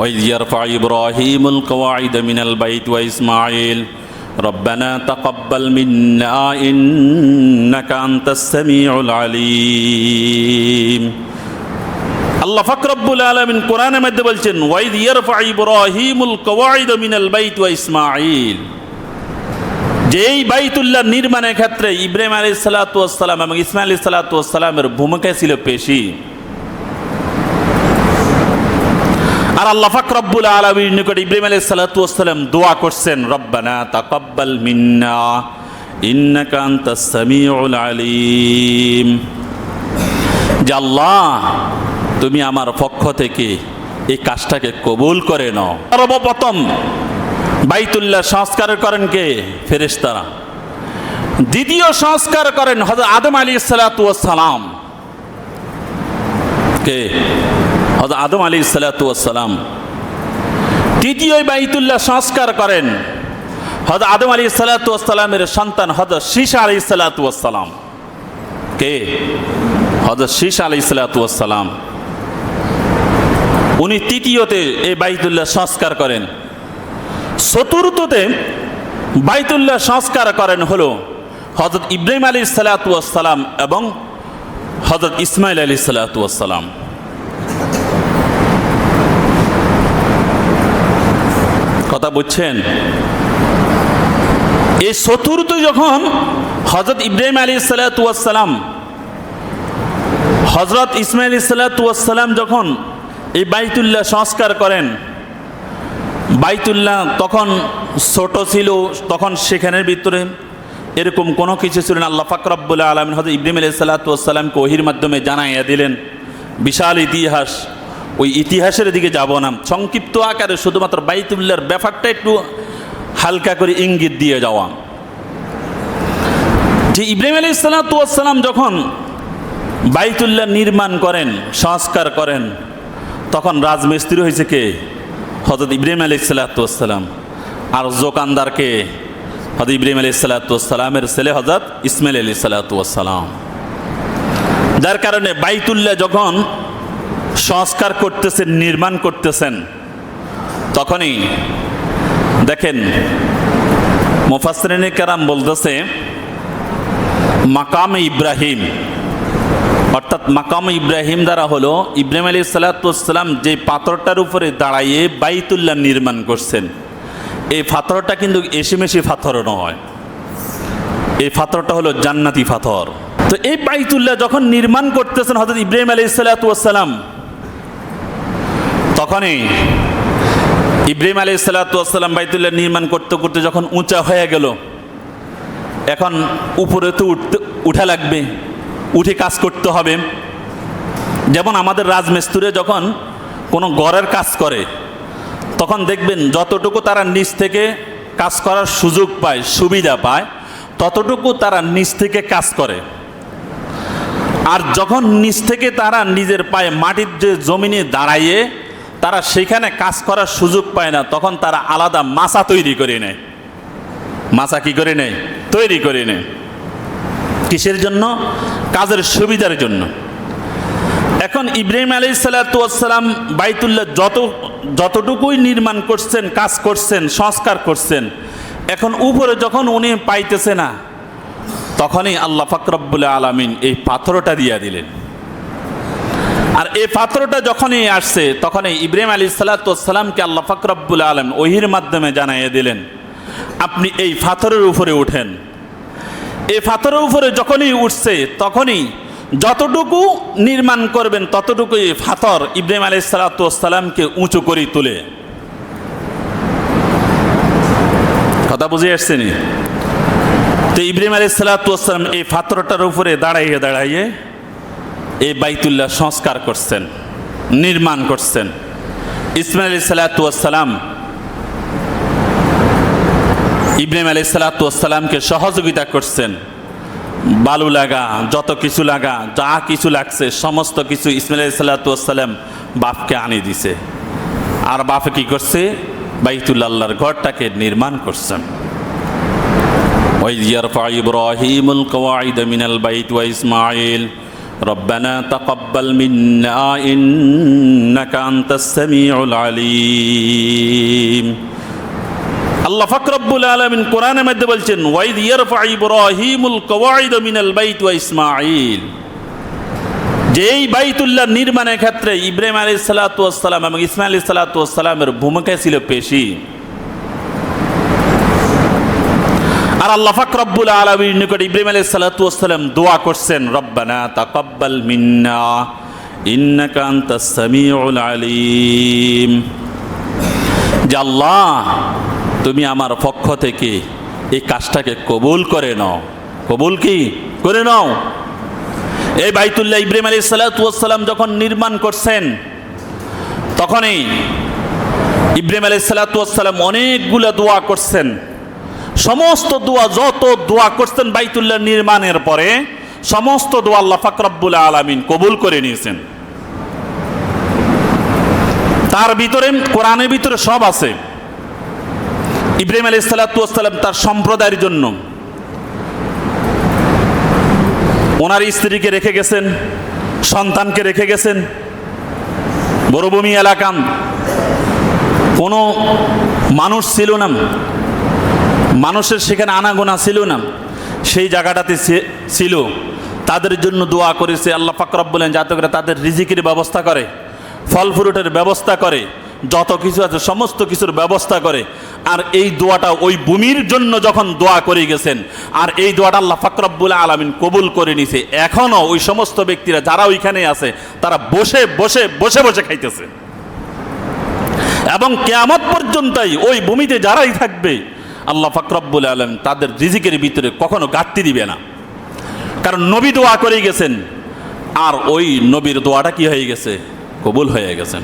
وإذ يرفع إبراهيم القواعد من البيت وإسماعيل ربنا تقبل منا إنك أنت السميع العليم আল্লাহ ফাকরাব্বুল আলামিন কোরআনের মধ্যে বলছেন ওয়াইদ ইয়ারফা ইব্রাহিমুল কওয়াইদ মিনাল বাইত ওয়া ইসমাঈল যেই বাইতুল্লাহ নির্মাণের ক্ষেত্রে ইব্রাহিম আলাইহিস সালাতু ওয়াস সালাম এবং ইসমাঈল আলাইহিস সালাতু ওয়াস সালামের ভূমিকা ছিল পেশি আর আল্লাহ ফাকরাব্বুল আলামিন নিকট ইব্রাহিম আলাইহিস সালাতু ওয়াস সালাম দোয়া করছেন, রব্বানা তাকাব্বাল মিন্না ইন্নাকা আনতাস সামিউল আলিম। যে আল্লাহ, তুমি আমার পক্ষ থেকে এই কাজটাকে কবুল করে নাও। সর্বপ্রথম বাইতুল্লাহ সংস্কার করেন কে? ফেরেশতারা। দ্বিতীয় সংস্কার করেন হজরত আদম আলী সালাম। কে? হজরত আদম আলী সালাম তৃতীয় বাইতুল্লাহ সংস্কার করেন। হজরত আদম আলী সালাতামের সন্তান হজরত শীষ আলী সালাতাম কে? হজরত শীষ আলী সালাতাম উনি তৃতীয়তে এই বাইতুল্লাহ সংস্কার করেন। চতুর্থতে বাইতুল্লাহ সংস্কার করেন হলো হজরত ইব্রাহিম আলী সালাতাম এবং হজরত ইসমাইল আলী সালাতাম কথা বুঝছেন? এই চতুর্থ যখন হজরত ইব্রাহিম আলী সালাতাম হজরত ইসমাইল সালাতাম যখন এই বাইতুল্লাহ সংস্কার করেন, বাইতুল্লাহ তখন ছোট ছিল, তখন সেখানের ভিতরে এরকম কোনো কিছু ছিল না। আল্লাহ ফাকরাবুল্লাহ আলমিন হজরত ইব্রাহিম আলী সাল্লাতামকে ওহির মাধ্যমে জানাইয়া দিলেন। বিশাল ইতিহাস। ওই ইতিহাসের দিকে যাব না। সংক্ষিপ্ত আকারে শুধুমাত্র বাইতুল্লাহর ব্যাপারটা একটু হালকা করে ইঙ্গিত দিয়ে যাওয়া। যে ইব্রাহিম আলী সাল্লাতাম যখন বাইতুল্লাহ নির্মাণ করেন, সংস্কার করেন, তখন রাজমিস্ত্রি হয়েছে কে? হজরত ইব্রাহিম আলী সাল্লাতাম আর জোকানদারকে হজরত ইব্রাহিম আলী সাল্লাতামের ছেলে হজরত ইসমাইল আলী সাল্লাতাম যার কারণে বাইতুল্লাহ যখন সংস্কার করতেছেন, নির্মাণ করতেছেন। তখনই দেখেন মুফাসরিনে কারাম বলতেছে, মাকাম ইব্রাহিম অর্থাৎ মাকাম ইব্রাহিম দ্বারা হলো ইব্রাহিম আলী সাল্লাতাম যে পাথরটার উপরে দাঁড়াইয়ে বাইতুল্লাহ নির্মাণ করছেন। এই পাথরটা কিন্তু এসেমেশি পাথর নয়। এই পাথরটা হলো জান্নাতি পাথর। তো এই বাইতুল্লাহ যখন নির্মাণ করতেছেন হজরত ইব্রাহিম আলী সাল্লাতাম তখনই ইব্রাহিম আলী সাল্লাতাম বাইতুল্লাহ নির্মাণ করতে করতে যখন উঁচা হয়ে গেল, এখন উপরে তো উঠতে, উঠা লাগবে, উঠে কাজ করতে হবে। যেমন আমাদের রাজমিস্ত্রি যখন কোনো ঘরের কাজ করে, তখন দেখবেন যতটুকু তারা নিচ থেকে কাজ করার সুযোগ পায়, সুবিধা পায়, ততটুকু তারা নিচ থেকে কাজ করে। আর যখন নিচ থেকে তারা নিজের পায়ে মাটির যে জমিনে দাঁড়াইয়ে তারা সেখানে কাজ করার সুযোগ পায় না, তখন তারা আলাদা মাছা তৈরি করে নেয়। মাছা কি করে নেয়? তৈরি করে নেয়। কিসের জন্য? কাজের সুবিধার জন্য। এখন ইব্রাহিম আলী সাল্লাতাম বাইতুল্লাহ যত, যতটুকুই নির্মাণ করছেন, কাজ করছেন, সংস্কার করছেন, এখন উপরে যখন উনি পাইতেছে না, তখনই আল্লাহ ফাকরবুল আলমিন এই পাথরটা দিয়া দিলেন। আর এই পাথরটা যখনই আসছে, তখনই ইব্রাহিম আলী সাল্লাতামকে আল্লাহ ফাকরবুল আলম ওহির মাধ্যমে জানাইয়ে দিলেন, আপনি এই পাথরের উপরে উঠেন। এই পাথরের উপরে যখনই উঠছে, তখনই যতটুকু নির্মাণ করবেন ততটুকু এই পাথর ইব্রাহিম আলী সালাতামকে উঁচু করে তুলে। কথা বুঝে আসছেনি? তো ইব্রাহিম আলী সালাতাম এই পাথরটার উপরে দাঁড়াইয়ে দাঁড়াইয়ে এই বাইতুল্লাহ সংস্কার করছেন, নির্মাণ করছেন। ইসমাইল সালাতাম ইব্রাহিম আলি সালাতামকে সহযোগিতা করছেন। বালু লাগা, যত কিছু লাগা, যা কিছু লাগছে, সমস্ত কিছু ইসমাইল সাল্লাতাম বাপকে আনিয়ে দিছে। আর বাপে কি করছে? বাইতুল্লাহর ঘরটাকে নির্মাণ করছেন। ওই ইয়ারফা ইব্রাহিমুল কওয়াইদ মিনাল বাইত ওয়া ইসমাইল ربنا تقبل منا إنك أنت السميع العليم আল্লাহ ফাকরব্বুল আলমিন কোরআনের মধ্যে বলছেন ওয়াইদ ইয়ারফা ইব্রাহিমুল কওয়াইদ মিনাল বাইত ওয়া ইসমাঈল যেই বাইতুল্লাহ নির্মাণের ক্ষেত্রে ইব্রাহিম আলী সালাতাম এবং ইসমাইল আলী সালাতামের ভূমিকা ছিল পেশি আর আল্লাহ ফাকরব্বুল আলমীর নিকট ইব্রাহিম আলী সালাতাম দোয়া করছেন, রব্বানা তাকাব্বাল মিন্না ইন্নাকা আনতাস সামিউল আলিম। যে আল্লাহ, তুমি আমার পক্ষ থেকে এই কাজটাকে কবুল করে নাও। কবুল কি? করে নাও। এই বাইতুল্লাহ ইব্রাহিম আলী সালাতাম যখন নির্মাণ করছেন, তখনই ইব্রাহিম আলী সালাতাম অনেকগুলো দোয়া করছেন। সমস্ত দোয়া, যত দোয়া করছেন বাইতুল্লাহ নির্মাণের পরে, সমস্ত দোয়া আল্লাহ ফাকরাবুল আলমিন কবুল করে নিয়েছেন। তার ভিতরে, কোরআনের ভিতরে সব আছে। ইব্রাহিম আলী সালাতাম তার সম্প্রদায়ের জন্য। ওনার স্ত্রীকে রেখে গেছেন, সন্তানকে রেখে গেছেন। বড়ভূমি এলাকাম কোনো মানুষ ছিল না। মানুষের সেখানে আনাগোনা ছিল না। সেই জায়গাটাতে ছিল। তাদের জন্য দোয়া করেছে, আল্লাহ ফাকরব বলেন যাতে করে তাদের রিজিকের ব্যবস্থা করে, ফল ফ্রুটের ব্যবস্থা করে, যত কিছু আছে সমস্ত কিছুর ব্যবস্থা করে। আর এই দোয়াটা ওই ভূমির জন্য যখন দোয়া করে গেছেন, আর এই দোয়াটা আল্লাহ ফাকরবুল আলমিন কবুল করে নিছে। এখনও ওই সমস্ত ব্যক্তিরা যারা ওইখানে আছে, তারা বসে বসে বসে বসে খাইতেছে। এবং কেয়ামত পর্যন্তই ওই ভূমিতে যারাই থাকবে আল্লাহ ফাকরাবুল আলম তাদের রিজিকের ভিতরে কখনো ঘাটতি দিবে না। কারণ নবী দোয়া করে গেছেন, আর ওই নবীর দোয়াটা কি হয়ে গেছে? কবুল হয়ে গেছেন।